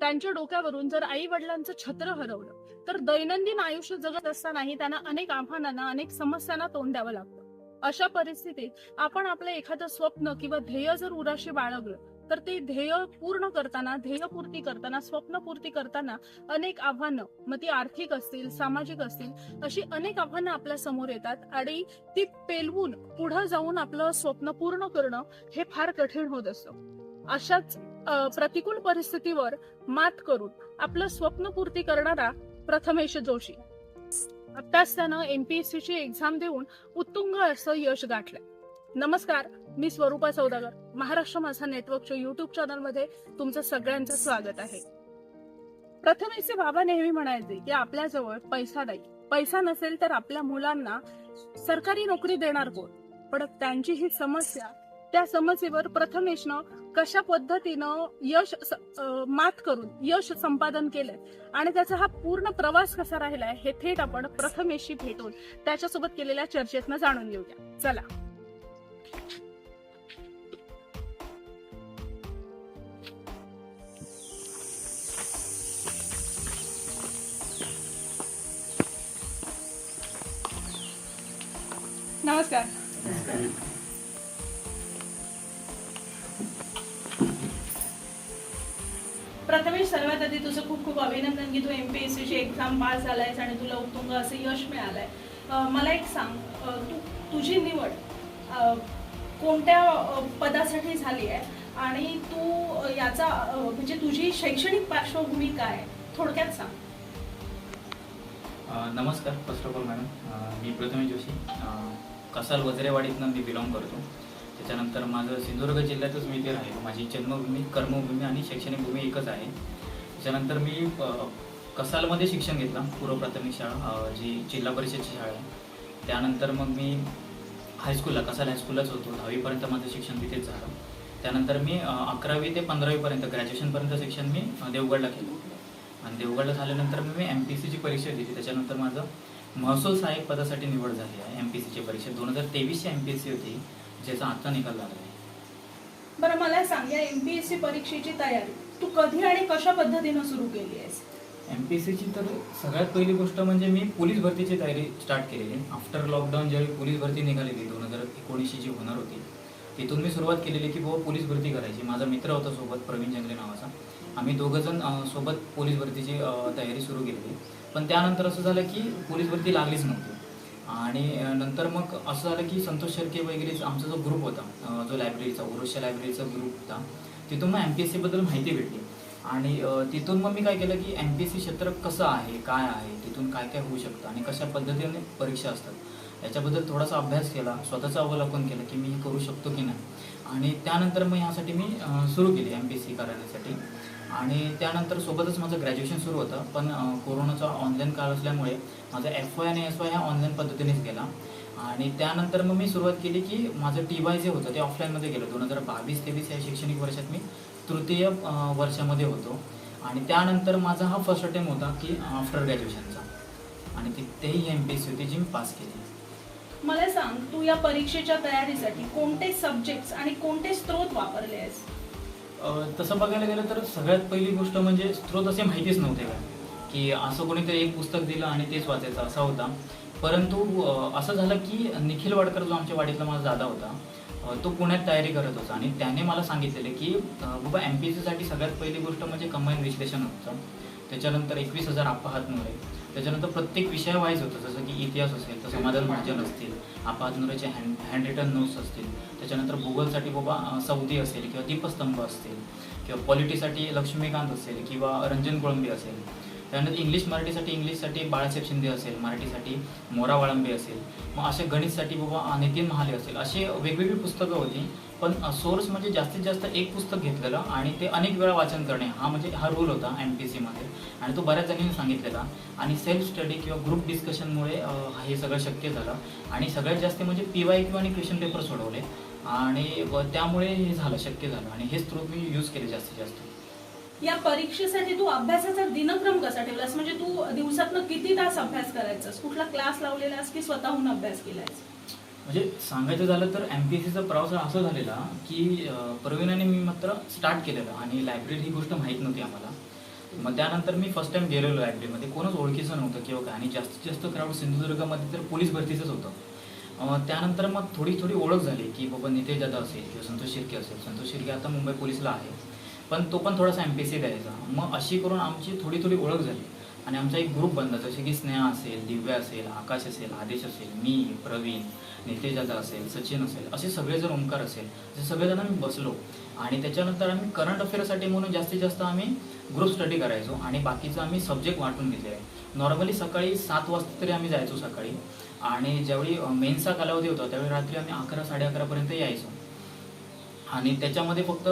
त्यांच्या डोक्यावरून जर आई वडिलांचं छत्र हरवलं तर दैनंदिन आयुष्य जगत असतानाही त्यांना अनेक आव्हानांना अनेक समस्यांना तोंड द्यावं लागतं. अशा परिस्थितीत आपण आपलं एखादं स्वप्न किंवा ध्येय जर उराशी बाळगलं तर ते ध्येय पूर्ण करताना ध्येयपूर्ती करताना स्वप्नपूर्ती करताना अनेक आव्हानं मग ती आर्थिक असतील सामाजिक असतील अशी अनेक आव्हानं आपल्यासमोर येतात आणि ती पेलवून पुढे जाऊन आपलं स्वप्न पूर्ण करणं हे फार कठीण होत असतं. अशाच प्रतिकूल परिस्थितीवर मात करून आपलं स्वप्नपूर्ती करणारा प्रथमेश जोशी. आताच त्यानं एमपीएससी ची एक्झाम देऊन उत्तुंग असं यश गाठलंय. नमस्कार मी स्वरूपा सौदागर. महाराष्ट्र माझा नेटवर्कच्या युट्यूब चॅनलमध्ये तुमचं सगळ्यांचं स्वागत आहे. प्रथमेशचे बाबा नेहमी म्हणायचे की आपल्याजवळ पैसा नाही. पैसा नसेल तर आपल्या मुलांना सरकारी नोकरी देणार कोण? पण त्यांची ही समस्या त्या समस्येवर प्रथमेशनं कशा पद्धतीनं यश मात करून यश संपादन केलंय आणि त्याचा हा पूर्ण प्रवास कसा राहिलाय हे थेट आपण प्रथमेशशी भेटून त्याच्यासोबत केलेल्या चर्चेतनं जाणून घेऊया. चला. नमस्कार. प्रथमेश सर्वात आधी तुझं खूप खूप अभिनंदन की तू एमपीएससी ची एक्झाम पास झालायस आणि तुला उत्तुंग असं यश मिळालंय. मला एक सांग. तू तुझी निवड कोणत्या पदासाठी झाली आहे? आणि तू याचा म्हणजे तुझी शैक्षणिक पार्श्वभूमी काय थोडक्यात सांग. नमस्कार फर्स्ट ऑफ ऑल मॅडम मी प्रथमेश जोशी. कसाल वजरेवाडीतनं मी बिलॉंग करतो. त्याच्यानंतर माझं सिंधुदुर्ग जिल्ह्यातच मी ते राहिलो माझी जन्मभूमी कर्मभूमी आणि शैक्षणिक भूमी एकच आहे. त्याच्यानंतर मी कसालमध्ये शिक्षण घेतलं पूर्व प्राथमिक शाळा जी जिल्हा परिषदची शाळा आहे. त्यानंतर मग मी हायस्कूलला कसाल हायस्कूललाच होतो. दहावीपर्यंत माझं शिक्षण तिथेच झालं. त्यानंतर मी अकरावी ते पंधरावीपर्यंत ग्रॅज्युएशनपर्यंत शिक्षण मी देवगडला केलं. आणि देवगडला झाल्यानंतर मी एम पी सीची परीक्षा दिली त्याच्यानंतर माझं महसूल सहाय्यक पदासाठी निवड झाली आहे एम पी सीची परीक्षा. दोन हजार तेवीसची एम पी सी होती. ज्याचा आता निकाल लागला आहे. बरं मला सांग या एमपीएससी परीक्षेची तयारी तू कधी आणि कशा पद्धतीनं सुरू केली आहेस? एम पी सीची तर सगळ्यात पहिली गोष्ट म्हणजे मी पोलीस भरतीची तयारी स्टार्ट केलेली. आफ्टर लॉकडाऊन ज्यावेळी पोलीस भरती निघालेली दोन हजार एकोणीसची जी होणार होती तिथून मी सुरुवात केलेली की बाबा पोलीस भरती करायची. माझा मित्र होता सोबत प्रवीण जंगले नावाचा. आम्ही दोघंजण सोबत पोलीस भरतीची तयारी सुरू केलेली. पण त्यानंतर असं झालं की पोलीस भरती लागलीच नव्हती. आणि नंतर मग असं झालं की संतोष शेळके वगैरे आमचा जो ग्रुप होता जो लायब्ररीचा उरुषच्या लायब्ररीचा ग्रुप होता तिथून मग एम पी एस सीबद्दल माहिती भेटली. आणि तिथून मग मी काय केलं की एम पी एस सी क्षेत्र कसं आहे काय आहे तिथून काय काय होऊ शकतं आणि कशा पद्धतीने परीक्षा असतात याच्याबद्दल थोडासा अभ्यास केला स्वतःचं अवलोकन केलं की मी हे करू शकतो की नाही. आणि त्यानंतर मग ह्यासाठी मी सुरू केली एम पी एस सी करण्यासाठी आणि त्यानंतर सोबतच माझं ग्रॅज्युएशन सुरू होतं. पण कोरोनाचा ऑनलाईन काळ असल्यामुळे माझा एफ वाय आणि एस वाय ह्या ऑनलाईन पद्धतीनेच गेला. आणि त्यानंतर मग मी सुरुवात केली की माझं टी वाय जे होतं ते ऑफलाईनमध्ये गेलं. दोन हजार बावीस तेवीस या शैक्षणिक वर्षात मी तृतीय वर्षामध्ये होतो. आणि त्यानंतर माझा हा फर्स्ट अटेम्प्ट होता की आफ्टर ग्रॅज्युएशनचा आणि तिथेही एम पी एस सी होती जी मी पास केली. मला सांग तू या परीक्षेच्या तयारीसाठी कोणते सब्जेक्ट्स आणि कोणते स्त्रोत वापरले आहेस? तसं बघायला गेलं तर सगळ्यात पहिली गोष्ट म्हणजे स्त्रोत असे माहितीच नव्हते का? की असं कोणीतरी एक पुस्तक दिलं आणि तेच वाचायचं असा होता. परंतु असं झालं की निखिल वाडकर जो आमच्या वाडीतला माझा दादा होता तो पुण्यात तयारी करत होता आणि त्याने मला सांगितलेलं की बाबा एम पी सीसाठी सगळ्यात पहिली गोष्ट म्हणजे कंबाईन विश्लेषण होतं. त्याच्यानंतर एकवीस हजार अपहातमुळे त्याच्यानंतर प्रत्येक विषय वाईज होतं जसं की इतिहास असेल तर समाधान भाजन असतील अपहातनुरेचे हँड हँड रिटन नोट्स असतील त्याच्यानंतर भूगोलसाठी बाबा सौदी असेल किंवा दीपस्तंभ असतील किंवा पॉलिटीसाठी लक्ष्मीकांत असेल किंवा रंजन कोळंबी असेल. त्यानंतर इंग्लिश मराठीसाठी इंग्लिशसाठी बाळासाहेब शिंदे असेल मराठीसाठी मोरा वाळंबे असेल. मग असे गणितसाठी बाबा नितीन महाले असेल. अशी वेगवेगळी पुस्तकं होती पण सोर्स म्हणजे जास्तीत जास्त एक पुस्तक घेतलेलं आणि ते अनेक वेळा वाचन करणे हा म्हणजे हा रूल होता एम पी सीमध्ये आणि तो बऱ्याच जणांनी सांगितलेला. आणि सेल्फ स्टडी किंवा ग्रुप डिस्कशनमुळे हे सगळं शक्य झालं. आणि सगळ्यात जास्त म्हणजे पी वाय क्यू आणि क्वेश्चन पेपर सोडवले. आणि व त्यामुळे हे झालं शक्य झालं. आणि हे स्त्रोत मी यूज केले जास्तीत जास्त. या परीक्षेसाठी तू अभ्यासाचा दिनक्रम कसा ठेवलास? म्हणजे तू दिवसातनं किती तास अभ्यास करायचास? कुठला क्लास लावलेलास की स्वतःहून अभ्यास केलास म्हणजे सांगायचं झालं तर एम पी एस सीचा प्रवास असा झालेला की प्रवीणाने मी मात्र स्टार्ट केलेलं आणि लायब्ररी ही गोष्ट माहीत नव्हती आम्हाला. मग त्यानंतर मी फर्स्ट टाइम गेलेलो लायब्ररीमध्ये कोणच ओळखीचं नव्हतं किंवा काय. आणि जास्तीत जास्त क्राऊड सिंधुदुर्गामध्ये तर पोलीस भरतीचंच होतं. त्यानंतर मग थोडी थोडी ओळख झाली की बाबा नितेश दादा असेल किंवा संतोष शिर्के असेल. संतोष शिर्के आता मुंबई पोलीसला आहे. पण तो पण थोडासा एम पी सी द्यायचा. मग अशी करून आमची थोडी थोडी ओळख झाली. आणि आमचा एक ग्रुप बनला जसे की स्नेहा असेल दिव्या असेल आकाश असेल आदेश असेल मी प्रवीण नितेश दादा असेल सचिन असेल असे सगळेजण ओंकार असेल असे सगळेजण आम्ही बसलो. आणि त्याच्यानंतर आम्ही करंट अफेअरसाठी म्हणून जास्तीत जास्त आम्ही ग्रुप स्टडी करायचो. आणि बाकीचं आम्ही सब्जेक्ट वाटून घेतले आहे. नॉर्मली सकाळी सात वाजता तरी आम्ही जायचो सकाळी. आणि ज्यावेळी मेन्सचा कालावधी होता त्यावेळी रात्री आम्ही अकरा साडे अकरापर्यंत यायचो. आणि त्याच्यामध्ये फक्त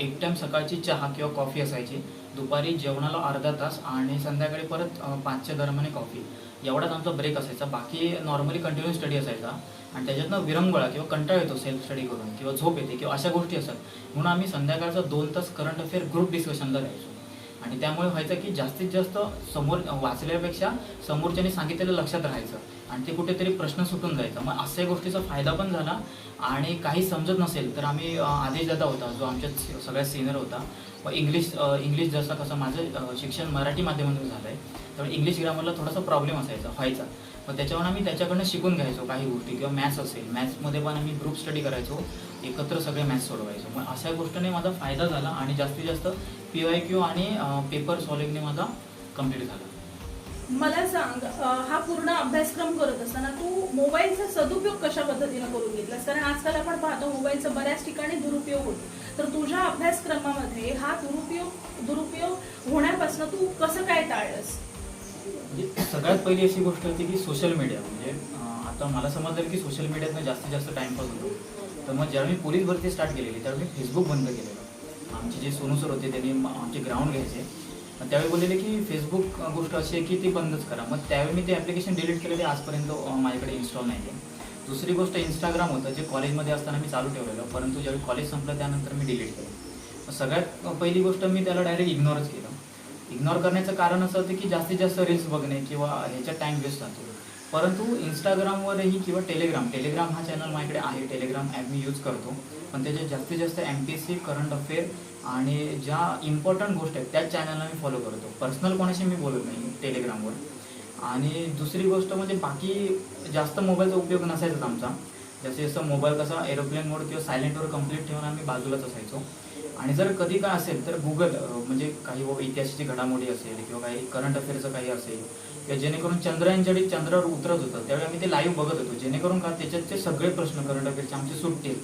एक टाईम सकाळची चहा किंवा कॉफी असायची. दुपारी जेवणाला अर्धा तास आणि संध्याकाळी परत पाचच्या दरम्यान कॉफी एवढाच आमचा ब्रेक असायचा. बाकी नॉर्मली कंटिन्यू स्टडी असायचा. आणि त्याच्यातनं विरंगुळा किंवा कंटाळ येतो सेल्फ स्टडी करून किंवा झोप येते किंवा अशा गोष्टी असतात. म्हणून आम्ही संध्याकाळचा दोन तास करंट अफेअर ग्रुप डिस्कशनला द्यायचो आणि त्यामुळे व्हायचं की जास्तीत जास्त समोर वाचल्यापेक्षा समोरच्याने सांगितलेलं लक्षात राहायचं. आणि ते कुठेतरी प्रश्न सुटून जायचा. मग अशा गोष्टीचा फायदा पण झाला. आणि काही समजत नसेल तर आम्ही आदेश दादा होता जो आमच्या सगळ्यात सिनियर होता. मग इंग्लिश इंग्लिश जसं कसं माझं शिक्षण मराठी माध्यमातून झालं आहे त्यामुळे इंग्लिश ग्रामरला थोडासा प्रॉब्लेम असायचा व्हायचा. मग त्याच्यावर आम्ही त्याच्याकडनं शिकून घ्यायचो काही गोष्टी. किंवा मॅथ्स असेल मॅथ्समध्ये पण आम्ही ग्रुप स्टडी करायचो. एकत्र सगळे मॅथ्स सोडवायचो. मग अशा गोष्टीने माझा फायदा झाला आणि जास्तीत जास्त पी वाय क्यू आणि पेपर सॉल्विंगने माझा कंप्लीट झाला. मला सांग हा पूर्ण अभ्यासक्रम करत असताना तू मोबाईलचा सदुपयोग कशा पद्धतीने करून घेतलास? कारण आजकाल आपण पाहतो मोबाईलचा बऱ्याच ठिकाणी दुरुपयोग होतो. तर तुझ्या अभ्यासक्रमामध्ये हा दुरुपयोग दुरुपयोग होण्यापासून तू कसं काय टाळलंस? म्हणजे सगळ्यात पहिली अशी गोष्ट होती की सोशल मीडिया म्हणजे आता मला समजलं की सोशल मीडियातनं जास्तीत जास्त टाईमपास होतो. तर मग ज्यावेळी मी पोलीस भरती स्टार्ट केलेली त्यावेळी मी फेसबुक बंद केलेलं. आमचे जे सोनू सर होते त्यांनी आमचे ग्राउंड घ्यायचे. त्यावेळी बोललेले की फेसबुक गोष्ट अशी आहे की ती बंदच करा. मग त्यावेळी मी ते ॲप्लिकेशन डिलीट केलेले आजपर्यंत माझ्याकडे इन्स्टॉल नाही आहे दुसरी गोष्ट इंस्टाग्राम होतं जे कॉलेजमध्ये असताना मी चालू ठेवलेलं. परंतु ज्यावेळी कॉलेज संपलं त्यानंतर मी डिलीट केलं. सगळ्यात पहिली गोष्ट मी त्याला डायरेक्ट इग्नोरच केलं. इग्नोर करण्याचं कारण असं होतं की जास्तीत जास्त रील्स बघणे किंवा ह्याच्यात टाइम वेस्ट जातो. परंतु इंस्टाग्रामवरही किंवा टेलिग्राम टेलिग्राम हा चॅनल माझ्याकडे आहे. टेलिग्राम ॲप मी यूज करतो. पण त्याचे जास्तीत जास्त M P S C current affair आणि ज्या इम्पॉर्टंट गोष्ट आहेत त्याच चॅनलला मी फॉलो करतो. पर्सनल कोणाशी मी बोलत नाही टेलिग्रामवर आणि दुसरी गोष्ट म्हणजे बाकी जास्त मोबाईलचा उपयोग नसायचाच आमचा. जास्तीत जास्त मोबाईल कसा एरोप्लेन मोड किंवा सायलेंटवर कंप्लीट ठेवून आम्ही बाजूलाच असायचो. आणि जर कधी काय असेल तर गुगल म्हणजे काही ऐतिहासिक इतिहासाची घडामोडी असेल किंवा काही करंट अफेअरचं काही असेल किंवा जेणेकरून चंद्रयान चंद्रावर उतरत होतं त्यावेळी आम्ही ते लाईव्ह बघत होतो. जेणेकरून का त्याच्यातचे सगळे प्रश्न करंट अफेअरचे आमचे सुटतील.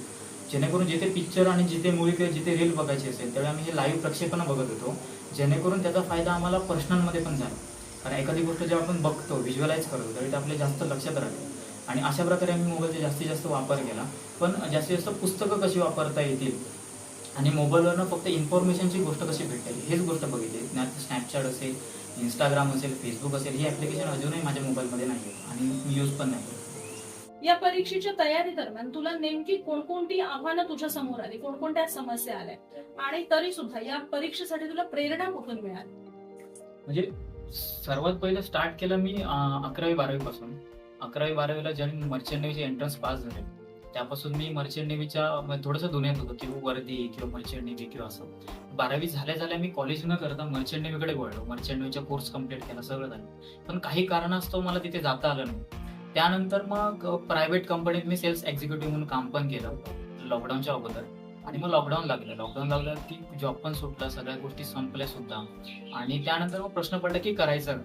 जेणेकरून जिथे पिक्चर आणि जिथे मूवी किंवा जिथे रील बघायची असेल त्यावेळी आम्ही हे लाईव्ह प्रक्षेपण बघत होतो. जेणेकरून त्याचा फायदा आम्हाला प्रश्नांमध्ये पण झाला. कारण एखादी गोष्ट जेव्हा आपण बघतो व्हिज्युअलाइज करतो त्यावेळी ते आपल्या जास्त लक्षात राहते. आणि अशा प्रकारे आम्ही मोबाईलचा जास्तीत जास्त वापर केला. पण जास्तीत जास्त पुस्तकं कशी वापरता येतील आणि मोबाईलवरनं फक्त इन्फॉर्मेशनची गोष्ट कशी भेटेल हेच गोष्ट बघितली. स्नॅपचॅट असेल इंस्टाग्राम असेल फेसबुक असेल ही ॲप्लिकेशन अजूनही माझ्या मोबाईलमध्ये नाही आहे आणि मी यूज पण नाही. या परीक्षेच्या तयारी दरम्यान तुला नेमकी कोणकोणती आव्हानं तुझ्या समोर आली कोणकोणत्या समस्या आल्या? आणि तरी सुद्धा या परीक्षेसाठी तुला प्रेरणा कुठून मिळाली? म्हणजे सर्वात पहिलं स्टार्ट केलं मी अकरावी बारावी पासून. अकरावी बारावीला ज्यावेळी मर्चंट नेव्हीचे एंट्रन्स पास झाले. त्यापासून मी मर्चंट नेव्हीच्या म्हणजे थोडंसं दुनियात होतो. किंवा वर्दी किंवा मर्चंट नेव्ही किंवा असं. बारावी झाल्या झाल्या मी कॉलेज न करता मर्चंट नेव्हीकडे वळलो. मर्चंट नेव्हीचा कोर्स कंप्लीट केला सगळं झालं. पण काही कारणास्तव मला तिथे जाता आलं नाही. त्यानंतर मग प्रायव्हेट कंपनीत मी सेल्स एक्झिक्युटिव्ह म्हणून काम पण केलं लॉकडाऊनच्या अगोदर. आणि मग लॉकडाऊन लागलं. लॉकडाऊन लागलं की जॉब पण सुटला सगळ्या गोष्टी संपल्या सुद्धा. आणि त्यानंतर मग प्रश्न पडला की करायचं?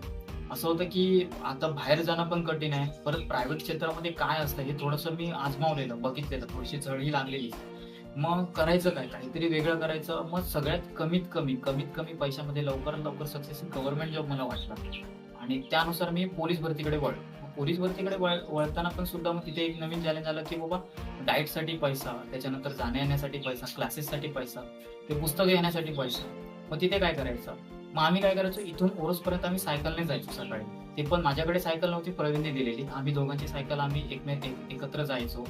असं होतं की आता बाहेर जाणं पण कठीण आहे. परत प्रायव्हेट क्षेत्रामध्ये काय असतं हे थोडंसं मी आजमावलेलं बघितलेलं थोडीशी चळही लागलेली. मग करायचं काय? काहीतरी वेगळं करायचं. मग सगळ्यात कमीत कमी कमीत कमी पैशामध्ये लवकरात लवकर सक्सेस गव्हर्नमेंट जॉब मला वाटला. आणि त्यानुसार मी पोलीस भरतीकडे वळलो. पोलीस भरतीकडे वळ वळताना पण सुद्धा मग तिथे एक नवीन चॅलेंज आलं की बाबा डाएटसाठी पैसा त्याच्यानंतर जाण्या येण्यासाठी पैसा क्लासेससाठी पैसा ते पुस्तकं घेण्यासाठी पैसा. मग तिथे काय करायचं? मग आम्ही काय करायचो? इथून ओरोसपर्यंत आम्ही सायकलने जायचो सकाळी. ते पण माझ्याकडे सायकल नव्हती प्रवीणने दिलेली. आम्ही दोघांची सायकल आम्ही एकमेक एकत्र जायचो.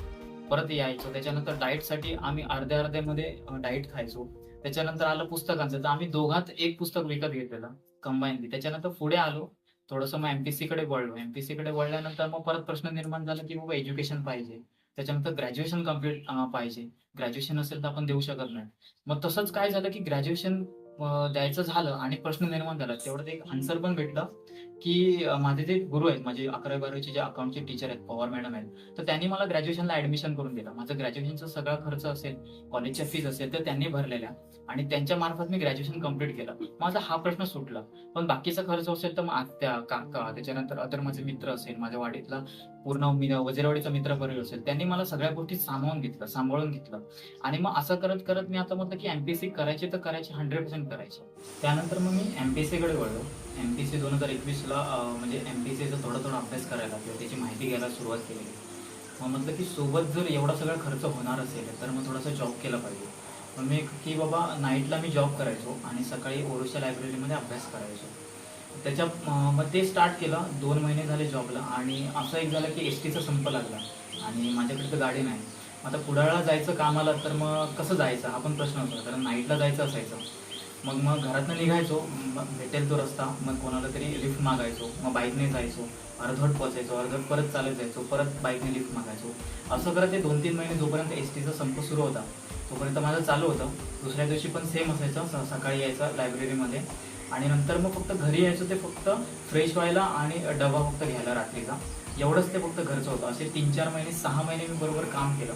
परत यायचो. त्याच्यानंतर डाएटसाठी आम्ही अर्ध्या अर्ध्यामध्ये डाएट खायचो. त्याच्यानंतर आलं पुस्तकांचं. तर आम्ही दोघांत एक पुस्तक विकत घेतलेलं कंबाईनली. त्याच्यानंतर पुढे आलो. थोडंसं मग एमपीसी कडे वळलो. एमपीसी कडे वळल्यानंतर मग परत प्रश्न निर्माण झाला की बाबा एज्युकेशन पाहिजे. त्याच्यानंतर ग्रॅज्युएशन कंप्लीट पाहिजे. ग्रॅज्युएशन असेल तर आपण देऊ शकत नाही. मग तसंच काय झालं की ग्रॅज्युएशन द्यायचं झालं आणि प्रश्न निर्माण झाला. तेवढं एक आन्सर पण भेटलं. की माझे जे गुरु आहेत माझे अकरावी बारावीचे जे अकाउंटचे टीचर आहेत पवार मॅडम आहेत तर त्यांनी मला ग्रॅज्युएशनला ऍडमिशन करून दिलं. माझं ग्रॅज्युएशनचा सगळा खर्च असेल कॉलेजच्या फीज असेल तर त्यांनी भरलेल्या आणि त्यांच्या मार्फत मी ग्रॅज्युएशन कंप्लीट केलं. माझा हा प्रश्न सुटला. पण बाकीचा खर्च असेल तर मग आत्या काका त्याच्यानंतर अदर माझे मित्र असेल माझ्या वाडीतला पूर्ण मी मित्र परिवार असेल त्यांनी मला सगळ्या गोष्टी सामावून घेतलं सांभाळून घेतलं आणि मग असं करत करत मी आता म्हटलं की एमपीएससी करायची तर करायची हंड्रेड पर्सेंट करायची. त्यानंतर मग मी एमपीएससी कडे वळलो. एम पी सी दोन हजार एकवीसला म्हणजे एम पी सीचा थोडा थोडा अभ्यास करायला किंवा त्याची माहिती घ्यायला सुरुवात केली. मग म्हटलं की सोबत जर एवढा सगळा खर्च होणार असेल तर मग थोडासा जॉब केला पाहिजे. मग मी की बाबा नाईटला मी जॉब करायचो आणि सकाळी ओरोशा लायब्ररीमध्ये अभ्यास करायचो. त्याच्या मग ते स्टार्ट केलं दोन महिने झाले जॉबला आणि असं एक झालं की एस टीचा संप लागला आणि माझ्याकडे तर गाडी नाही. आता कुडाळला जायचं कामाला तर मग कसं जायचं? हा पण प्रश्न होता कारण नाईटला जायचं असायचं. मग मग घरातनं निघायचो मग भेटेल तो रस्ता मग कोणाला तरी लिफ्ट मागायचो मग बाईकने जायचो अर्धवट पोचायचो अर्धवट परत चालत जायचो परत बाईकने लिफ्ट मागायचो. असं करत ते दोन तीन महिने जोपर्यंत एस टीचा संप सुरू होता तोपर्यंत माझं चालू होतं. दुसऱ्या दिवशी पण सेम असायचं स- सकाळी यायचं लायब्ररीमध्ये आणि नंतर मग फक्त घरी यायचं ते फक्त फ्रेश व्हायला आणि डबा फक्त घ्यायला रात्रीचा. एवढंच ते फक्त घरचं होतं. असे तीन चार महिने सहा महिने मी बरोबर काम केलं.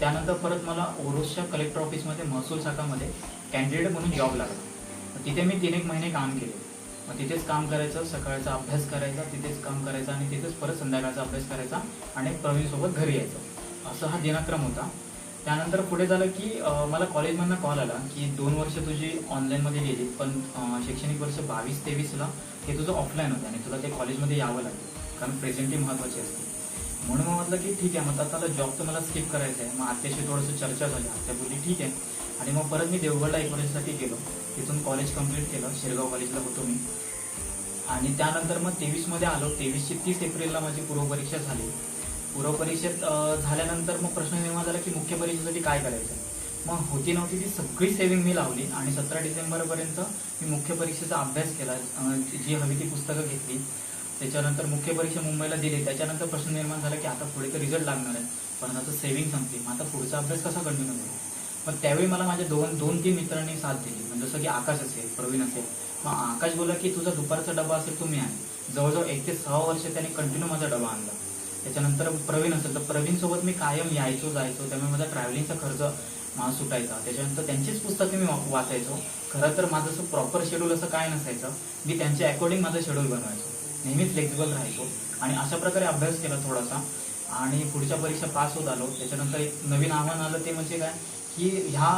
त्यानंतर परत मला ओरोसच्या कलेक्टर ऑफिसमध्ये महसूल शाखामध्ये कॅन्डिडेट म्हणून जॉब लागला. तिथे मी तीन एक महिने काम केले. मग तिथेच काम करायचं सकाळचा अभ्यास करायचा तिथेच काम करायचं आणि तिथेच परत संध्याकाळचा अभ्यास करायचा आणि प्रवीणसोबत घरी यायचं. असं हा दिनक्रम होता. त्यानंतर पुढे झालं की मला कॉलेजमधनं कॉल आला की दोन वर्ष तुझी ऑनलाईनमध्ये गेली पण शैक्षणिक वर्ष बावीस तेवीसला हे तुझं ऑफलाईन होतं आणि तुला ते कॉलेजमध्ये यावं लागेल कारण प्रेझेंटही महत्त्वाची असते. म्हणून मग म्हटलं की ठीक आहे मग आता जॉब तर मला स्किप करायचं आहे. मग आत्याशी थोडंसं चर्चा झाली. आत्या बोलली ठीक आहे. आणि मग परत मी देवगडला एक वर्षासाठी गेलो. तिथून कॉलेज कंप्लीट केलं शिरगाव कॉलेजला होतो मी. आणि त्यानंतर मग तेवीसमध्ये आलो. तेवीसची तीस एप्रिलला माझी पूर्वपरीक्षा झाली. पूर्वपरीक्षेत झाल्यानंतर मग प्रश्न निर्माण झाला की मुख्य परीक्षेसाठी काय करायचं? मग होती नव्हती ती सगळी सेविंग मी लावली आणि सतरा डिसेंबरपर्यंत मी मुख्य परीक्षेचा अभ्यास केला. जी हवी ती पुस्तकं घेतली. त्याच्यानंतर मुख्य परीक्षा मुंबईला दिली. त्याच्यानंतर प्रश्न निर्माण झाला की आता पुढे तर रिझल्ट लागणार आहे. पण आता सेविंग संपली. मग आता पुढचा अभ्यास कसा कंटिन्यू करू? पण त्यावेळी मला माझ्या दोन दोन तीन मित्रांनी साथ दिली. म्हणजे जसं की आकाश असेल प्रवीण असेल. मग आकाश बोला की तुझा दुपारचा डबा असेल तुम्ही आण जवळजवळ एक ते सहा वर्ष त्याने कंटिन्यू माझा डबा आणला. त्याच्यानंतर प्रवीण असेल. तर प्रवीण सोबत मी कायम यायचो जायचो. त्यामुळे माझा ट्रॅव्हलिंगचा खर्च मला सुटायचा. त्याच्यानंतर त्यांचीच पुस्तके मी वा- वाचायचो. खरं तर माझं असं प्रॉपर शेड्यूल असं काय नसायचं. मी त्यांच्या अकॉर्डिंग माझं शेड्यूल बनवायचो. नेहमी फ्लेक्झिबल राहायचो. आणि अशा प्रकारे अभ्यास केला थोडासा. आणि पुढच्या परीक्षा पास होत आलो. त्याच्यानंतर एक नवीन आव्हान आलं ते म्हणजे काय? की ह्या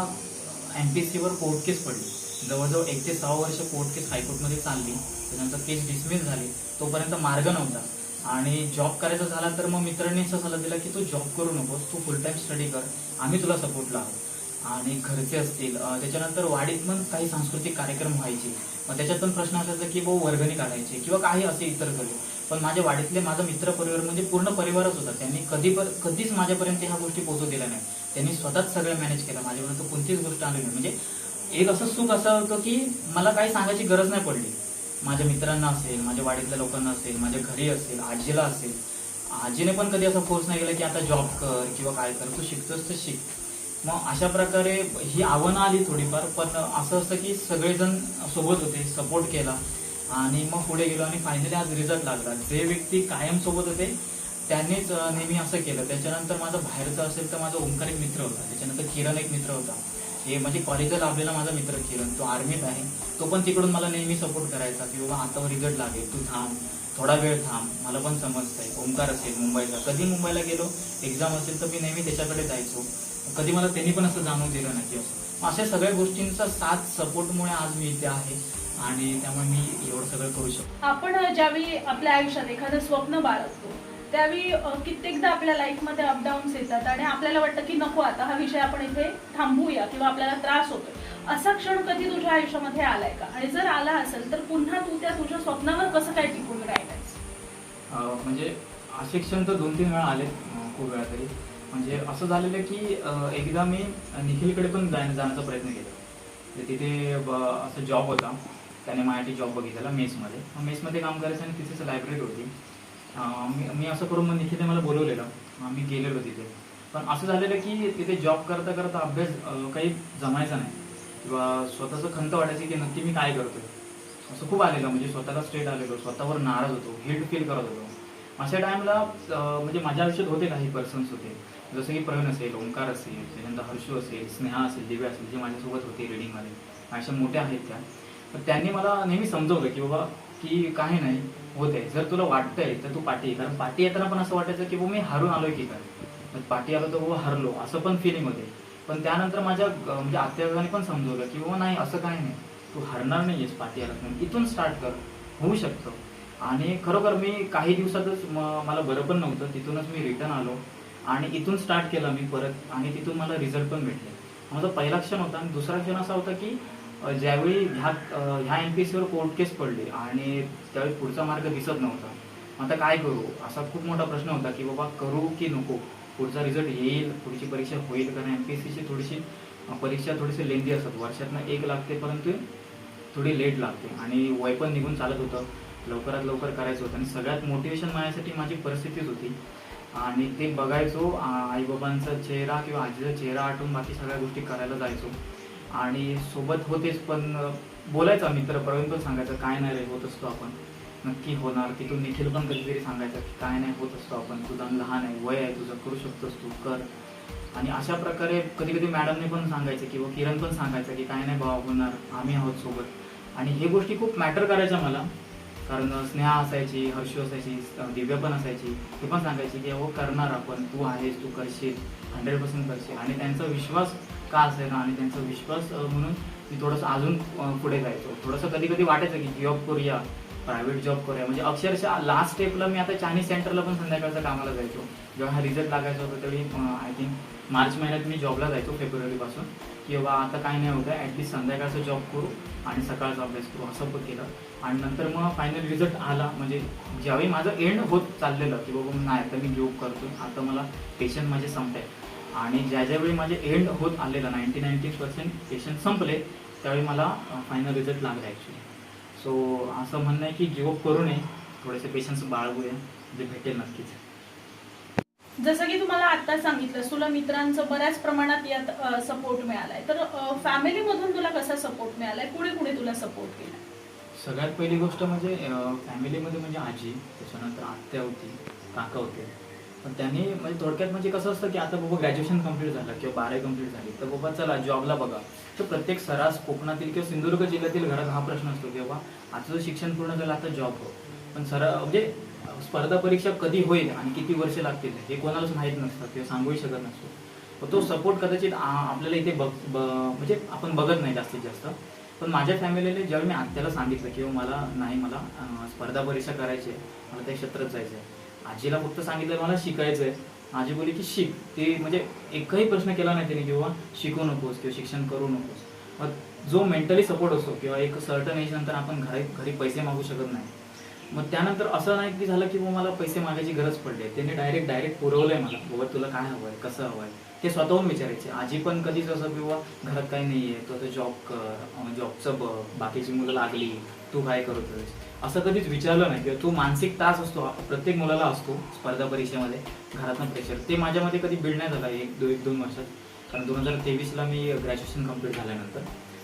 एम पी एस सीवर कोर्ट केस पडली. जवळजवळ एक ते सहा वर्ष कोर्ट केस हायकोर्टमध्ये चालली. त्याच्यानंतर केस डिसमिस झाली. तोपर्यंत मार्ग नव्हता. आणि जॉब करायचा झाला तर मग मित्रांनी असा सल्ला दिला की तू जॉब करू नकोस. तू फुल टाईम स्टडी कर. आम्ही तुला सपोर्टला आहोत. आणि घरचे असतील. त्याच्यानंतर वाडीत पण काही सांस्कृतिक कार्यक्रम व्हायचे. मग त्याच्यात पण प्रश्न असायचा की भाऊ वर्गणी काढायची किंवा काही असे इतर करू. पण माझ्या वाडीतले माझा मित्र परिवार म्हणजे पूर्ण परिवारच होता. त्यांनी कधी पर कधीच माझ्यापर्यंत ह्या गोष्टी पोहोचू दिल्या नाही त्यांनी स्वतःच सगळं मॅनेज केलं. माझ्यापर्यंत कोणतीच गोष्ट आली नाही. म्हणजे एक असं सुख असं होतं की मला काही सांगायची गरज नाही पडली. माझ्या मित्रांना असेल माझ्या वाडीतल्या लोकांना असेल माझ्या घरी असेल आजीला असेल. आजीने पण कधी असा फोर्स नाही केला की आता जॉब कर किंवा काय कर. तू शिकतोस तर शिक. मग अशा प्रकारे ही आव्हानं आली थोडीफार. पण असं असतं की सगळेजण सोबत होते सपोर्ट केला. आणि मग पुढे गेलो आणि फायनली आज रिझल्ट लागला. जे व्यक्ती कायम सोबत होते त्यांनीच नेहमी असं केलं. त्याच्यानंतर माझा बाहेरचा असेल तर माझा ओंकार एक मित्र होता. त्याच्यानंतर किरण एक मित्र होता. हे म्हणजे कॉलेजला लाभलेला माझा मित्र किरण. तो आर्मीत आहे. तो पण तिकडून मला नेहमी सपोर्ट करायचा की बाबा आता रिझल्ट लागेल. तू थांब. थोडा वेळ थांब. मला पण समजतंय. ओंकार असेल मुंबईला कधी मुंबईला गेलो? एक्झाम असेल तर मी नेहमी त्याच्याकडे जायचो. कधी मला त्यांनी पण असं जाणून दिलं नाही की असं. अशा सगळ्या गोष्टींचा साथ सपोर्टमुळे आज मी इथे आहे. आणि त्यामुळे मी एवढं सगळं करू शकतो. आपण ज्यावेळी आपल्या आयुष्यात एखादं स्वप्न बाळगतो त्यावेळी कित्येकदा आपल्या लाईफमध्ये अपडाऊन्स येतात आणि आपल्याला वाटतं की नको आता हा विषय आपण इथे थांबवूया किंवा आपल्याला त्रास होतोय. असा क्षण कधी तुझ्या आयुष्यामध्ये आलाय का? आणि जर आला असेल तर पुन्हा तू त्या तुझ्या स्वप्नावर कसं काय टिकून राहिलायस? म्हणजे असे क्षण तर दोन तीन वेळा आले खूप वेळा तरी. म्हणजे असं झालेलं की एकदा मी निखिलकडे पण जाण्या जाण्याचा प्रयत्न केला. तिथे असं जॉब होता. त्याने माझ्यासाठी जॉब बघितलेला मेसमध्ये. मग मेसमध्ये काम करायचं आणि तिथेच लायब्ररी होती. मी मी असं करून मग निखिलने मला बोलवलेलं. मी गेलेलो तिथे. पण असं झालेलं की तिथे जॉब करता करता अभ्यास काही जमायचा नाही. किंवा स्वतःचं खंत वाटायची की नक्की मी काय करतोय. असं खूप आलेलं. म्हणजे स्वतःला स्ट्रेट आलेलो. स्वतःवर नाराज होतो. हिल्ड फील करत होतो. अशा टाईमला म्हणजे माझ्या आयुष्यात होते काही पर्सन्स होते. जसं की प्रवीण असेल ओंकार असेल त्याच्यानंतर हर्षू असेल स्नेहा असेल दिव्या असेल जे माझ्यासोबत होते रिडिंगमध्ये माझ्या मोठ्या आहेत त्या. तर त्यांनी मला नेहमी समजवलं की बाबा की काही नाही होत आहे. जर तुला वाटतंय तर तू पाठी कारण पाठी येताना पण असं वाटायचं की बाबा मी हारून आलोय की काय? मग पाठी आलो तर बाबा हरलो. असं पण फिलिंग होते. पण त्यानंतर माझ्या म्हणजे आत्याने पण समजवलं की बाबा नाही असं काही नाही. तू हरणार नाहीयेस पाठी आला म्हणून इथून स्टार्ट कर. होऊ शकतं. आणि खरोखर मी काही दिवसातच म- मला बरं पण नव्हतं. तिथूनच मी रिटर्न आलो. आणि इथून स्टार्ट केलं मी परत. आणि तिथून मला रिझल्ट पण भेटले. माझा पहिला क्षण होता. आणि दुसरा क्षण असा होता की ज्यावेळी ह्या ह्या एम पी सीवर कोर्ट केस पडली आणि त्यावेळी पुढचा मार्ग दिसत नव्हता आता काय करू? असा खूप मोठा प्रश्न होता की बाबा करू की नको? पुढचा रिझल्ट येईल? पुढची परीक्षा होईल कारण एम पी एस सीची थोडीशी परीक्षा थोडीशी लेंदी असतात. वर्षातनं एक लागते परंतु थोडी लेट लागते आणि वय पण निघून चालत होतं. लवकरात लवकर करायचं होतं आणि सगळ्यात मोटिवेशन माझ्यासाठी माझी परिस्थितीच होती. आणि ते बघायचो आईबाबांचा चेहरा किंवा आजीचा चेहरा आठवून बाकी सगळ्या गोष्टी करायला जायचो. आणि सोबत होतेच पण बोलायचा मित्र प्रवीण पण सांगायचं काय नाही रे होत असतो आपण. नक्की होणार. तिथून निखिल पण कधीतरी सांगायचं की काय नाही होत असतो आपण. तुझा लहान आहे वय आहे तुझं करू शकतोस तू कर. आणि अशा प्रकारे कधी कधी मॅडमने पण सांगायचं किंवा किरण पण सांगायचं की काय नाही भाऊ होणार. आम्ही आहोत सोबत. आणि हे गोष्टी खूप मॅटर करायच्या मला. कारण स्नेहा असायची हर्ष असायची दिव्या पण असायची ते पण सांगायची की हो करणार आपण. तू आहेस तू करशील. हंड्रेड पर्सेंट करशील. आणि त्यांचा विश्वास का असेल ना आणि त्यांचा विश्वास म्हणून मी थोडंसं अजून पुढे जायचो. थोडंसं कधी कधी वाटायचं की जॉब करूया प्रायव्हेट जॉब करूया. म्हणजे अक्षरशः लास्ट स्टेपला मी आता चायनीज सेंटरला पण संध्याकाळचं कामाला जायचो. जेव्हा हा रिझल्ट लागायचा होता त्यावेळी आय थिंक मार्च महिन्यात मी जॉबला जायचो फेब्रुवारीपासून. की बाबा आता काय नाही होतं ॲटलिस्ट संध्याकाळचा जॉब करू आणि सकाळचा अभ्यास करू असं पण केलं. आणि नंतर मग फायनल रिझल्ट आला. म्हणजे ज्यावेळी माझं एंड होत चाललेलं की बाबा नाही आता मी जॉब करतो आता मला पेशंट माझे संपते आणि ज्या ज्यावेळी माझे एंड होत आलेलं नाईन्टी नाईन्टी पर्सेंट पेशंट संपले त्यावेळी मला फायनल रिझल्ट लागला ॲक्च्युली सो असं म्हणणं आहे की गिवअप करू नये थोडेसे पेशन्स बाळगूया म्हणजे भेटेल नक्कीच. जसं की तुम्हाला आता सांगितलं तुला मित्रांचं बऱ्याच प्रमाणात यात सपोर्ट मिळालाय. तर फॅमिली मधून तुला कसा सपोर्ट मिळालाय? कुणी कुणी तुला सपोर्ट केला? सगळ्यात पहिली गोष्ट म्हणजे फॅमिलीमध्ये म्हणजे आजी त्याच्यानंतर आत्या होती काका होते. पण त्याने म्हणजे थोडक्यात म्हणजे कसं असतं की आता बाबा ग्रॅज्युएशन कंप्लीट झालं किंवा बारावी कंप्लीट झाली तर बाबा चला जॉबला बघा. तर प्रत्येक सरास कोकणातील किंवा सिंधुदुर्ग जिल्ह्यातील घरात हा प्रश्न असतो की बाबा आता जर शिक्षण पूर्ण झालं आता जॉब हो पण सरा म्हणजे स्पर्धा परीक्षा कधी होईल आणि किती वर्ष लागतील हे कोणालाच माहीत नसतं किंवा सांगूही शकत नसतो. तो सपोर्ट कदाचित आपल्याला इथे बघ ब- म्हणजे आपण बघत नाही जास्तीत जास्त. पण माझ्या फॅमिलीने ज्यावेळी मी आत्याला सांगितलं की मला नाही मला स्पर्धा परीक्षा करायची आहे मला त्या क्षेत्रात जायचं आहे आजीला फक्त सांगितलं मला शिकायचं आहे आजी बोली की शिक. ते म्हणजे एकही प्रश्न केला नाही तिने किंवा शिकू नकोस किंवा शिक्षण करू नकोस. मग जो मेंटली सपोर्ट असतो किंवा एक सर्टन एज नंतर आपण घरी घरी पैसे मागू शकत नाही. मग त्यानंतर असं नाही की झालं की मला पैसे मागायची गरज पडली त्यांनी डायरेक्ट डायरेक्ट पुरवलंय मला बाबा तुला काय हवं आहे कसं हवं आहे ते स्वतःहून विचारायचे. आजी पण कधीच असं किंवा घरात काही नाही आहे तू आता जॉब कर जॉबचं बाकीची मुलं लागली तू काय करतोयस? असं कधीच विचारलं नाही. किंवा तो मानसिक त्रास असतो प्रत्येक मुलाला असतो स्पर्धा परीक्षेमध्ये घरातनं प्रेशर ते माझ्यामध्ये कधी बिल्ड नाही झाला एक दो एक दोन वर्षात. कारण दोन हजार तेवीसला मी ग्रॅज्युएशन कंप्लीट झाल्यानंतर.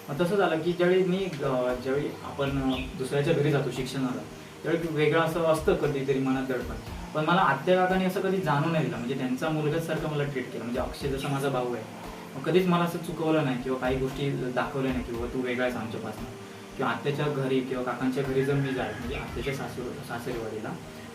मग तसं झालं की ज्यावेळी मी ज्यावेळी आपण दुसऱ्याच्या घरी जातो शिक्षणाला त्यावेळी वेगळं असं असतं कधीतरी मनात दडपण. पण मला आत्या काकाने असं कधी जाणून नाही दिलं. म्हणजे त्यांचा मुलगाच सारखं मला ट्रीट केलं. म्हणजे अक्षय जसा माझा भाऊ आहे. मग कधीच मला असं चुकवलं नाही किंवा काही गोष्टी दाखवल्या नाही किंवा तू वेगळा आहेस आमच्यापासून. किंवा आत्याच्या घरी किंवा काकांच्या घरी जर मी जाय म्हणजे आत्याच्या सासू सासरेवाडीला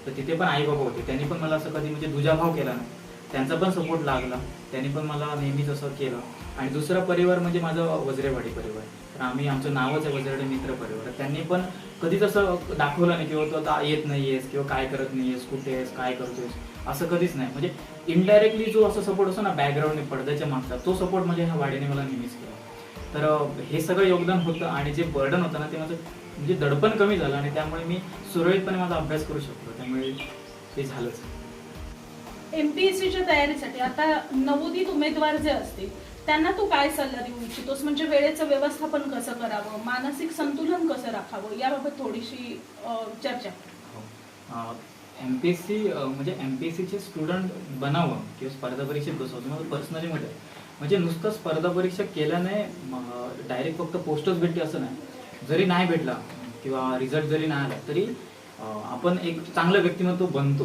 तर तिथे पण आई बाबा होते. त्यांनी पण मला असं कधी म्हणजे दुजाभाव केला नाही. त्यांचा पण सपोर्ट लागला. त्यांनी पण मला नेहमीच असं केलं. आणि दुसरा परिवार म्हणजे माझा वज्रेवाडी परिवार. तर आम्ही आमचं नावच आहे वज्रेवाडी मित्र परिवार. त्यांनी पण कधीच असं दाखवलं नाही किंवा हो, तू आता येत नाही आहेस किंवा काय करत नाही आहेस कुठे आहेस काय करतोयस. असं कधीच नाही. म्हणजे इनडायरेक्टली जो असं सपोर्ट असतो ना बॅकग्राऊंडने पडद्याच्या मागचा तो सपोर्ट म्हणजे ह्या वाडीने मला नेहमीच केला. तर हे सगळं योगदान होतं आणि जे बर्डन होतं ना ते माझं म्हणजे दडपण कमी झालं आणि त्यामुळे मी सुरळीतपणे माझा अभ्यास करू शकतो त्यामुळे ते झालंच. एमपीएससीच्या तयारीसाठी आता नवोदित उमेदवार जे असतील त्यांना तू काय सल्ला देऊ इच्छितोस? म्हणजे वेळेचं व्यवस्थापन कसं करावं? मानसिक संतुलन कसं राखावं? याबाबत थोडीशी चर्चा एम पी एस सी म्हणजे एम पी एस सीचे स्टुडंट बनावं किंवा स्पर्धा परीक्षेत बसवं तुम्हाला पर्सनली म्हणजे म्हणजे नुसतं स्पर्धा परीक्षा केल्याने डायरेक्ट फक्त पोस्टच भेटते असं नाही. जरी नाही भेटला किंवा रिझल्ट जरी नाही आला तरी आपण एक चांगलं व्यक्तिमत्व बनतो.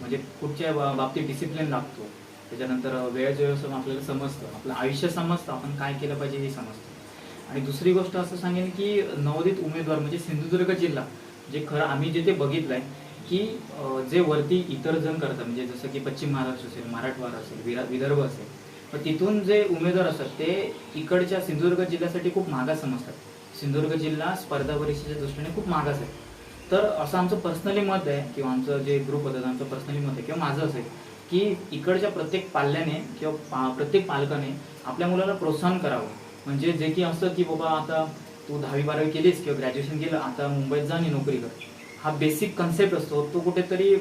म्हणजे कुठच्या बा- बाबतीत डिसिप्लिन लागतो त्याच्यानंतर वेळेच्या वेळेस आपल्याला समजतं. आपलं आयुष्य समजतं. आपण काय केलं पाहिजे हे समजतं. आणि दुसरी गोष्ट असं सांगेन की नवोदित उमेदवार म्हणजे सिंधुदुर्ग जिल्हा जे खरं आम्ही जे ते बघितलंय की जे वरती इतर जण करतात. म्हणजे जसं की पश्चिम महाराष्ट्र असेल मराठवाडा असेल विरा- विदर्भ असेल पण तिथून जे उमेदवार असतात ते इकडच्या सिंधुदुर्ग जिल्ह्यासाठी खूप मागास समजतात. सिंधुदुर्ग जिल्हा स्पर्धा परीक्षेच्या दृष्टीने खूप मागास आहे. तर असं आमचं पर्सनली मत आहे किंवा आमचं जे ग्रुप होतं आमचं पर्सनली मत आहे किंवा माझं आहे की इकडच्या प्रत्येक पाल्याने किंवा पा- प्रत्येक पालकाने आपल्या मुलाला प्रोत्साहन करावं. म्हणजे जे की असं की बाबा आता तू दहावी बारावी केलीस किंवा ग्रॅज्युएशन केलं आता मुंबईत जा आणि नोकरी कर. हा बेसिक कन्सेप्ट असतो तो कुठेतरी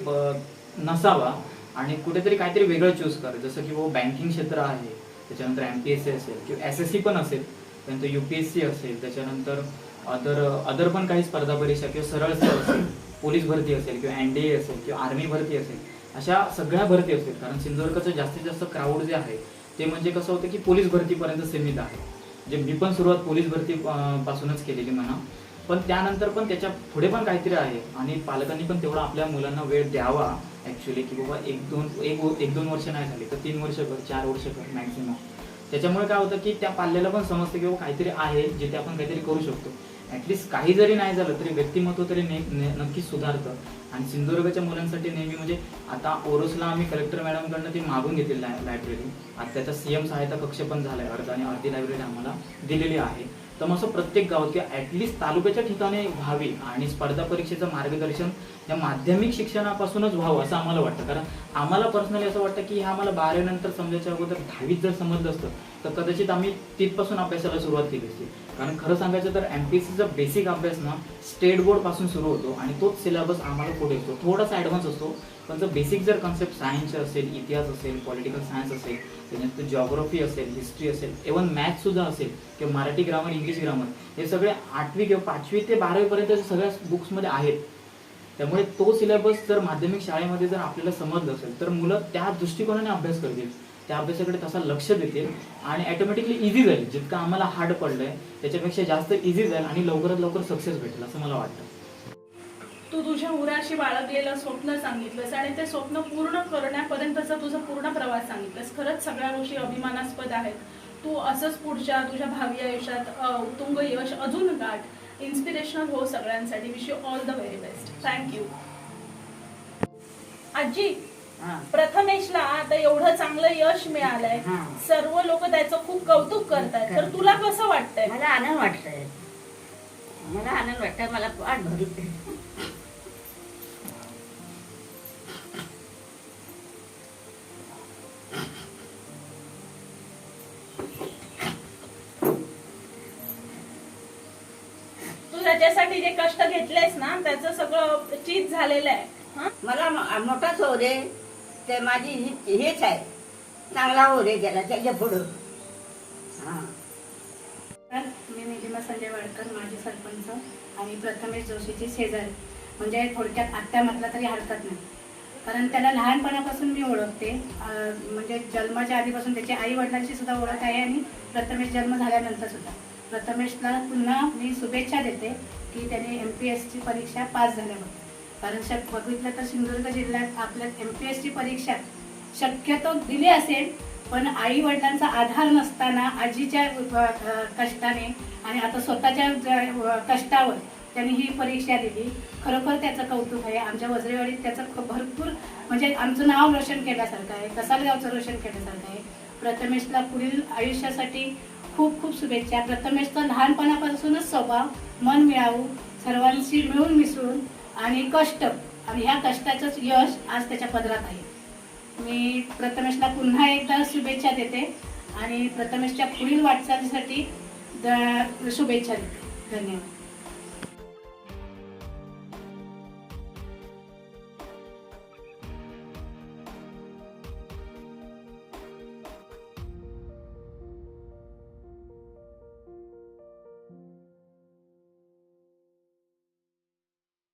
नसावा. आणि कुठेतरी काहीतरी वेगळं चूज कर जसं की बाबा बँकिंग क्षेत्र आहे त्याच्यानंतर एम पी एस सी असेल किंवा एस एस सी पण असेल त्यानंतर यू पी एस सी असेल त्याच्यानंतर अदर अदर पण काही स्पर्धा परीक्षा किंवा सरळ सेवा असेल पोलीस भरती असेल किंवा एन डी ए असेल किंवा आर्मी भरती असेल अशा सगळ्या भरती असेल. कारण सिंधुदुर्गचं जास्तीत जास्त क्राऊड जे आहे ते म्हणजे कसं होतं की पोलीस भरतीपर्यंत सीमित आहे. म्हणजे मी पण सुरुवात पोलीस भरती पासूनच केलेली म्हणा. पण त्यानंतर पण त्याच्या पुढे पण काहीतरी आहे. आणि पालकांनी पण तेवढा आपल्या मुलांना वेळ द्यावा ऍक्च्युली की बाबा एक दोन एक एक दोन वर्ष नाही झाली तर तीन वर्ष कर चार वर्ष कर मॅक्झिमम त्याच्यामुळे काय होतं की त्या पाल्याला पण समजतं की बाबा काहीतरी आहे जिथे आपण काहीतरी करू शकतो. ॲटलिस्ट काही जरी नाही झालं तरी व्यक्तिमत्व तरी ने, नक्कीच सुधारतं. आणि सिंधुदुर्गच्या मुलांसाठी नेहमी म्हणजे आता ओरोसला आम्ही कलेक्टर मॅडमकडनं ती मागून घेतली लायब्ररी आता त्याचा सीएम सहायता कक्ष पण झाला आहे अर्धा आणि अर्धी लायब्ररी आम्हाला दिलेली आहे. तर मग असं प्रत्येक गावात किंवा ऍटलिस्ट तालुक्याच्या ठिकाणी व्हावी आणि स्पर्धा परीक्षेचं मार्गदर्शन या माध्यमिक शिक्षणापासूनच व्हावं असं आम्हाला वाटतं. कारण आम्हाला पर्सनली असं वाटतं की आम्हाला बारावीनंतर समजायच्या अगोदर दहावीत जर समजलं असतं तर कदाचित आम्ही तिथपासून अभ्यासाला सुरुवात केली असती. कारण खरं सांगायचं तर एम पी सीचा बेसिक अभ्यास ना स्टेट बोर्डपासून सुरू होतो आणि तोच सिलेबस आम्हाला पुढे येतो. थोडासा ॲडव्हान्स असतो पण जर बेसिक जर कन्सेप्ट सायन्सचे असेल इतिहास असेल पॉलिटिकल सायन्स असेल त्याच्यानंतर जॉग्रफी असेल हिस्ट्री असेल इवन मॅथ्ससुद्धा असेल किंवा मराठी ग्रामर इंग्लिश ग्रामर हे सगळे आठवी किंवा पाचवी ते बारावीपर्यंत सगळ्या बुक्समध्ये आहेत. त्यामुळे तो सिलेबस जर माध्यमिक शाळेमध्ये जर आपल्याला समजलं असेल तर मुलं त्या दृष्टिकोनाने अभ्यास करतील. त्या अभ्यासाकडे तसा लक्ष देतील आणि ऑटोमॅटिकली इझी जाईल. जितकं आम्हाला हार्ड पडलंय त्याच्यापेक्षा जास्त इझी जाईल आणि लवकरात लवकर सक्सेस भेटेल असं मला वाटतं. तू तुझ्या उराशी बाळगलेलं स्वप्न सांगितलंस आणि ते स्वप्न पूर्ण करण्यापर्यंतचा तुझा पूर्ण प्रवास सांगितलंस. खरंच सगळ्या गोष्टी अभिमानास्पद आहेत. तू असंच पुढच्या तुझ्या भावी आयुष्यात उत्तुंग यश अजून गाठ. इन्स्पिरेशनल हो सगळ्यांसाठी. Wish you all the very best thank you आजी. प्रथमेशला आता एवढं चांगलं यश मिळालंय. सर्व लोक त्याचं खूप कौतुक करतायत. तर तुला कसं वाटतंय? मला आनंद वाटतोय. मला आनंद वाटतोय. मला पाठ भरते. तू त्याच्यासाठी जे कष्ट घेतलेस ना त्याचं सगळं चीज झालेलं आहे. हं? मला मोठाच हो रे ते माझी ही- हेच आहे. चांगला हो रे त्याला त्याच्या पुढं. हा. तर मी निलिमा संजय वाडकर माजी सरपंच आणि प्रथमेश जोशीची शेजारी. म्हणजे थोडक्यात आत्या म्हटलं तरी हरकत नाही. कारण त्याला लहानपणापासून मी ओळखते. म्हणजे जन्माच्या आधीपासून त्याच्या आई वडिलांची सुद्धा ओळख आहे आणि प्रथमेश जन्म झाल्यानंतर सुद्धा. प्रथमेशला पुन्हा मी शुभेच्छा देते की त्याने एम पी एसची परीक्षा पास झाल्यावर कारण शक बघितलं तर सिंधुदुर्ग जिल्ह्यात आपल्या एम पी एसची परीक्षा शक्यतो दिली असेल पण आई वडिलांचा आधार नसताना आजीच्या कष्टाने आणि आता स्वतःच्या कष्टावर त्यांनी ही परीक्षा दिली. खरोखर त्याचं कौतुक आहे. आमच्या वजरेवाडीत त्याचं भरपूर म्हणजे आमचं नाव रोशन केल्यासारखं आहे. कसालगावचं रोशन केल्यासारखं आहे. प्रथमेशला पुढील आयुष्यासाठी खूप खूप शुभेच्छा. प्रथमेशचा लहानपणापासूनच स्वभाव मन मिळावू सर्वांशी मिळून मिसळून आणि कष्ट आणि ह्या कष्टाचंच यश आज त्याच्या पदरात आहे. मी प्रथमेशला पुन्हा एकदा शुभेच्छा देते आणि प्रथमेशच्या पुढील वाटचालीसाठी द- शुभेच्छा देते. धन्यवाद.